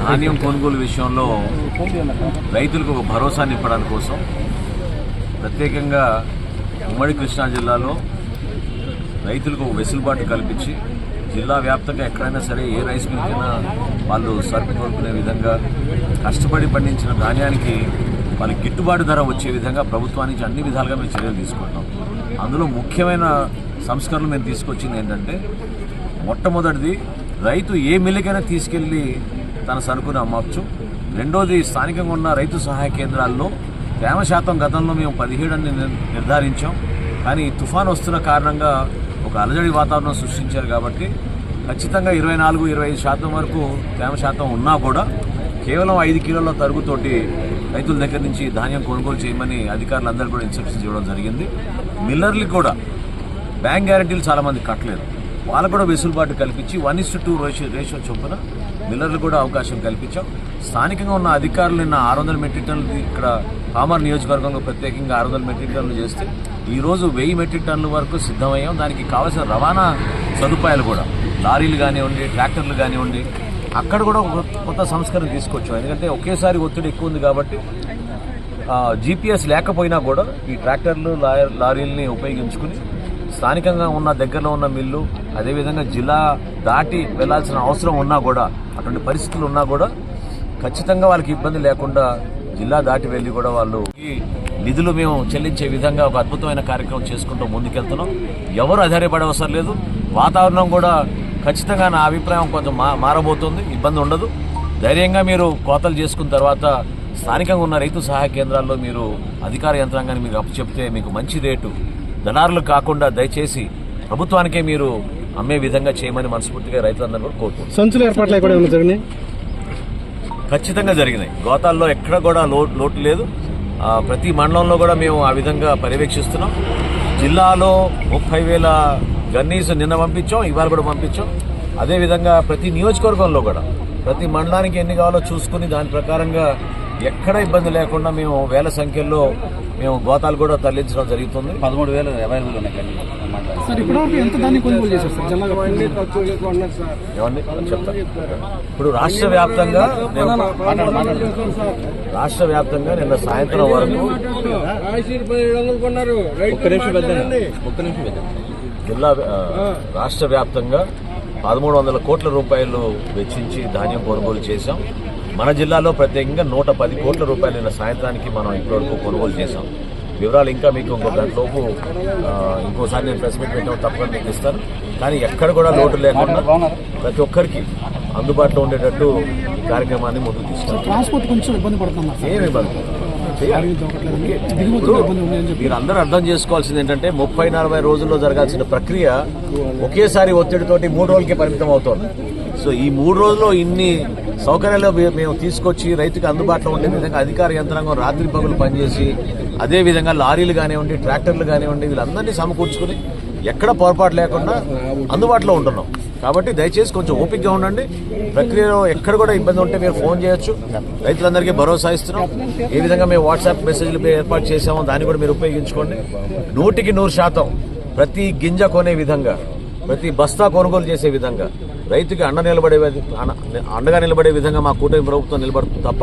ధాన్యం కొనుగోలు విషయంలో రైతులకు ఒక భరోసా నింపడానికి కోసం ప్రత్యేకంగా ఉమ్మడి కృష్ణా జిల్లాలో రైతులకు ఒక వెసులుబాటు కల్పించి జిల్లా వ్యాప్తంగా ఎక్కడైనా సరే ఏ రైస్ మిల్కైనా వాళ్ళు సరుకు కోరుకునే విధంగా కష్టపడి పండించిన ధాన్యానికి వాళ్ళకి గిట్టుబాటు ధర వచ్చే విధంగా ప్రభుత్వానికి అన్ని విధాలుగా మేము చర్యలు తీసుకుంటాం అందులో ముఖ్యమైన సంస్కరణలు మేము తీసుకొచ్చింది ఏంటంటే మొట్టమొదటిది రైతు ఏ మిల్లుకైనా తీసుకెళ్ళి తన సరుకును అమ్మవచ్చు రెండోది స్థానికంగా ఉన్న రైతు సహాయ కేంద్రాల్లో తేమ శాతం గతంలో మేము పదిహేడుని నిర్- నిర్ధారించాం. కానీ తుఫాన్ వస్తున్న కారణంగా ఒక అలజడి వాతావరణం సృష్టించారు కాబట్టి ఖచ్చితంగా ఇరవై నాలుగు ఇరవై ఐదు శాతం వరకు తేమ శాతం ఉన్నా కూడా కేవలం ఐదు కిలోల తరుగుతోటి రైతుల దగ్గర నుంచి ధాన్యం కొనుగోలు చేయమని అధికారులందరూ కూడా ఇన్స్ట్రక్షన్స్ ఇవ్వడం జరిగింది. మిల్లర్లకు కూడా బ్యాంక్ గ్యారంటీలు చాలామంది కట్టలేదు. వాళ్ళకు కూడా వెసులుబాటు కల్పించి one is two ratio ratio చొప్పున మిల్లర్లు కూడా అవకాశం కల్పించాం. స్థానికంగా ఉన్న అధికారులు నిన్న ఆరు వందల మెట్రిక్ టన్నులు ఇక్కడ పామర్ నియోజకవర్గంలో ప్రత్యేకంగా ఆరు వందల మెట్రిక్ టన్నులు చేస్తే ఈరోజు వెయ్యి మెట్రిక్ టన్నుల వరకు సిద్ధమయ్యాం. దానికి కావాల్సిన రవాణా సదుపాయాలు కూడా లారీలు కానివ్వండి ట్రాక్టర్లు కానివ్వండి అక్కడ కూడా కొత్త సంస్కరణ తీసుకొచ్చాం. ఎందుకంటే ఒకేసారి ఒత్తిడి ఎక్కువ ఉంది కాబట్టి జీపీఎస్ లేకపోయినా కూడా ఈ ట్రాక్టర్లు లాయర్ లారీల్ని ఉపయోగించుకుని స్థానికంగా ఉన్న దగ్గరలో ఉన్న మిల్లు అదేవిధంగా జిల్లా దాటి వెళ్ళాల్సిన అవసరం ఉన్నా కూడా అటువంటి పరిస్థితులు ఉన్నా కూడా ఖచ్చితంగా వాళ్ళకి ఇబ్బంది లేకుండా జిల్లా దాటి వెళ్ళి కూడా వాళ్ళు నిధులు మేము చెల్లించే విధంగా ఒక అద్భుతమైన కార్యక్రమం చేసుకుంటూ ముందుకెళ్తున్నాం. ఎవరు ఆధారపడే అవసరం లేదు. వాతావరణం కూడా ఖచ్చితంగా నా అభిప్రాయం కొంచెం మా మారబోతుంది. ఇబ్బంది ఉండదు. ధైర్యంగా మీరు కోతలు చేసుకున్న తర్వాత స్థానికంగా ఉన్న రైతు సహాయ కేంద్రాల్లో మీరు అధికార యంత్రాంగాన్ని మీకు అప్పచెప్తే మీకు మంచి రేటు. దళారులు కాకుండా దయచేసి ప్రభుత్వానికే మీరు అమ్మే విధంగా చేయమని మనస్ఫూర్తిగా రైతులందరూ కూడా కోరుకుంటున్నాను సంచుల ఏర్పాట్లు కూడా జరిగినాయి? ఖచ్చితంగా జరిగినాయి. గోతాల్లో ఎక్కడ కూడా లో లోటు లేదు. ప్రతి మండలంలో కూడా మేము ఆ విధంగా పర్యవేక్షిస్తున్నాం. జిల్లాలో ముప్పై వేల గన్నీస్ నిన్న పంపించాం ఇవాళ కూడా పంపించాం. అదేవిధంగా ప్రతి నియోజకవర్గంలో కూడా ప్రతి మండలానికి ఎన్ని కావాలో చూసుకుని దాని ప్రకారంగా ఎక్కడ ఇబ్బంది లేకుండా మేము వేల సంఖ్యలో మేము గోతాలు కూడా తరలించడం జరుగుతుంది. పదమూడు వేలు అవైలబుల్ ఉన్నాయి కానీ సార్ ఇప్పటివరకు ఎంత దాన్ని కొనుగోలు చేశారు సార్ జిల్లా ఏమండి? చెప్తా. ఇప్పుడు రాష్ట్ర వ్యాప్తంగా నేను రాష్ట్ర వ్యాప్తంగా నిన్న సాయంత్రం వరకు ఒక్క నిమిషం పెద్దండి ఒక్క నిమిషం పెద్దండి జిల్లా రాష్ట్ర వ్యాప్తంగా పదమూడు వందల కోట్ల రూపాయలు వెచ్చించి ధాన్యం కొనుగోలు చేశాం. మన జిల్లాలో ప్రత్యేకంగా నూట పది కోట్ల రూపాయలు నిన్న సాయంత్రానికి మనం ఇప్పటివరకు కొనుగోలు చేశాం. వివరాలు ఇంకా మీకు ఇంకో గంటలోపు ఇంకోసారి నేను ప్రెస్ మీట్ పెట్టడం తప్పకుండా మీకు ఇస్తాను. కానీ ఎక్కడ కూడా లోటు లేకుండా ప్రతి ఒక్కరికి అందుబాటులో ఉండేటట్టు ఈ కార్యక్రమాన్ని ముందుకు తీసుకెళ్తాం ట్రాన్స్పోర్ట్ కొంచెం ఇబ్బంది సార్. ఏమి ఇబ్బంది? మీరు అందరూ అర్థం చేసుకోవాల్సింది ఏంటంటే ముప్పై నలభై రోజుల్లో జరగాల్సిన ప్రక్రియ ఒకేసారి ఒత్తిడితోటి మూడు రోజులకే పరిమితం అవుతోంది. సో ఈ మూడు రోజుల్లో ఇన్ని సౌకర్యాలు మేము తీసుకొచ్చి రైతుకి అందుబాటులో ఉండే విధంగా అధికార యంత్రాంగం రాత్రి పగులు పనిచేసి అదే విధంగా లారీలు కానివ్వండి ట్రాక్టర్లు కానివ్వండి వీళ్ళందరినీ సమకూర్చుకుని ఎక్కడ పొరపాటు లేకుండా అందుబాటులో ఉంటున్నాం. కాబట్టి దయచేసి కొంచెం ఓపికగా ఉండండి. ప్రక్రియలో ఎక్కడ కూడా ఇబ్బంది ఉంటే మీరు ఫోన్ చేయొచ్చు. రైతులందరికీ భరోసా ఇస్తున్నాం. ఏ విధంగా మేము వాట్సాప్ మెసేజ్లు ఏర్పాటు చేసామో దాన్ని కూడా మీరు ఉపయోగించుకోండి. నూటికి నూరు శాతం ప్రతి గింజ కొనే విధంగా ప్రతి బస్తా కొనుగోలు చేసే విధంగా రైతుకి అండ నిలబడే అండగా నిలబడే విధంగా మా కూటమి ప్రభుత్వం నిలబడుతుంది తప్ప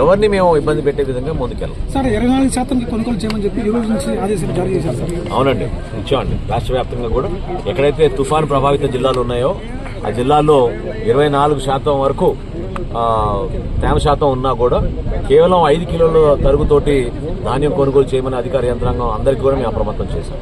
ఎవరిని మేము ఇబ్బంది పెట్టే విధంగా ముందుకెళ్ళం. సార్ ఇరవై నాలుగు శాతంకి కొనుగోలు చేయమని చెప్పి ఈ రోజు నుంచి ఆదేశాలు జారీ చేశారు సార్. అవునండి. ఇచ్చామండి రాష్ట్ర వ్యాప్తంగా కూడా ఎక్కడైతే తుఫాన్ ప్రభావిత జిల్లాలు ఉన్నాయో ఆ జిల్లాల్లో ఇరవై నాలుగు శాతం వరకు తేమ శాతం ఉన్నా కూడా కేవలం ఐదు కిలోల తరుగుతోటి ధాన్యం కొనుగోలు చేయమని అధికార యంత్రాంగం అందరికీ కూడా మేము అప్రమత్తం చేశాం.